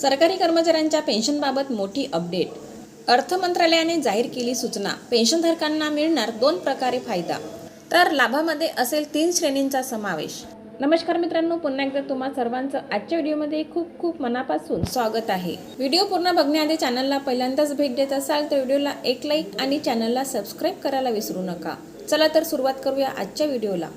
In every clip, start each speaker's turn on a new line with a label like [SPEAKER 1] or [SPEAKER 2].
[SPEAKER 1] सरकारी कर्मचाऱ्यांच्या पेन्शनबाबत मोठी अपडेट. अर्थ मंत्रालयाने जाहीर केली सूचना. पेन्शनधारकांना मिळणार दोन प्रकारे फायदा. तर लाभामध्ये असेल तीन श्रेणींचा समावेश. नमस्कार मित्रांनो पुन्हा एकदा तुम्हा सर्वांचं आजच्या व्हिडिओमध्ये खूप खूप मनापासून स्वागत आहे. व्हिडिओ पूर्ण बघण्याआधी चॅनलला पहिल्यांदाच भेट देत असाल तर व्हिडिओला एक लाईक आणि चॅनलला सबस्क्राईब करायला विसरू नका. चला तर सुरुवात करूया आजच्या व्हिडिओला.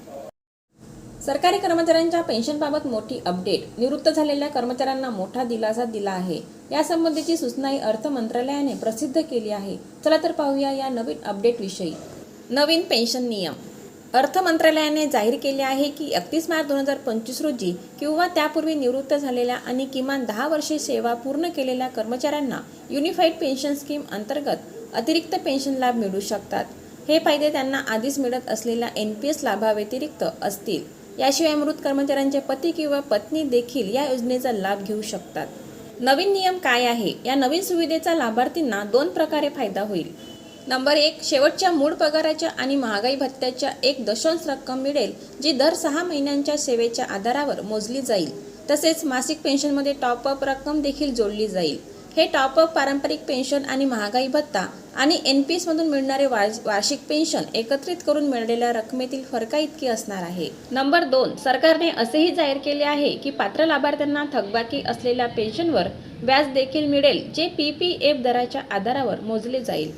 [SPEAKER 1] सरकारी कर्मचाऱ्यांच्या पेन्शनबाबत मोठी अपडेट निवृत्त झालेल्या कर्मचाऱ्यांना मोठा दिलासा दिला आहे. यासंबंधीची सूचनाही अर्थ मंत्रालयाने प्रसिद्ध केली आहे. चला तर पाहूया या नवीन अपडेटविषयी नवीन पेन्शन नियम. अर्थ मंत्रालयाने जाहीर केले आहे की एकतीस मार्च दोन हजार पंचवीस रोजी किंवा त्यापूर्वी निवृत्त झालेल्या आणि किमान दहा वर्षे सेवा पूर्ण केलेल्या कर्मचाऱ्यांना युनिफाईड पेन्शन स्कीम अंतर्गत अतिरिक्त पेन्शन लाभ मिळू शकतात. हे फायदे त्यांना आधीच मिळत असलेल्या एन पी एस लाभाव्यतिरिक्त असतील. याशिवाय मृत कर्मचाऱ्यांचे पती किंवा पत्नी देखील या योजनेचा लाभ घेऊ शकतात. नवीन नियम काय आहे? या नवीन सुविधेचा लाभार्थींना दोन प्रकारे फायदा होईल. नंबर एक शेवटच्या मूळ पगाराच्या आणि महागाई भत्त्याच्या एक दशांश रक्कम मिळेल जी दर सहा महिन्यांच्या सेवेच्या आधारावर मोजली जाईल. तसेच मासिक पेन्शनमध्ये टॉपअप रक्कम देखील जोडली जाईल. हे टॉपअप पारंपरिक पेन्शन आणि महागाई भत्ता आणि एन पी एसमधून मिळणारे वार्ष- वार्षिक पेन्शन एकत्रित करून मिळालेल्या रकमेतील फरकाइतकी असणार आहे. नंबर दोन सरकारने असेही जाहीर केले आहे की पात्र लाभार्थ्यांना थकबाकी असलेल्या पेन्शनवर व्याज देखील मिळेल जे पी पी एफ दराच्या आधारावर मोजले जाईल.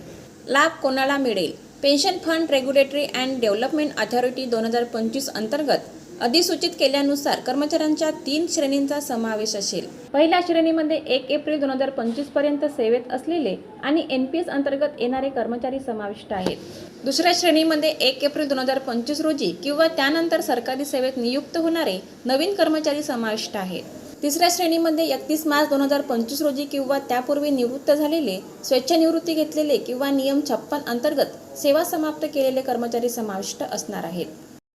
[SPEAKER 1] लाभ कोणाला मिळेल? Pension fund regulatory and development authority दोन हजार पंचवीस अंतर्गत अधिसूचित केल्यानुसार कर्मचाऱ्यांच्या तीन श्रेणींचा समावेश असेल. पहिल्या श्रेणीमध्ये एक एप्रिल दोन हजार पंचवीसपर्यंत सेवेत असलेले आणि एन पी एस अंतर्गत येणारे कर्मचारी समाविष्ट आहेत. दुसऱ्या श्रेणीमध्ये एक एप्रिल दोन हजार पंचवीस रोजी किंवा त्यानंतर सरकारी सेवेत नियुक्त होणारे नवीन कर्मचारी समाविष्ट आहेत. तिसऱ्या श्रेणीमध्ये एकतीस मार्च दोन हजार पंचवीस रोजी किंवा त्यापूर्वी निवृत्त झालेले स्वेच्छानिवृत्ती घेतलेले किंवा नियम छप्पन अंतर्गत सेवा समाप्त केलेले कर्मचारी समाविष्ट असणार आहेत.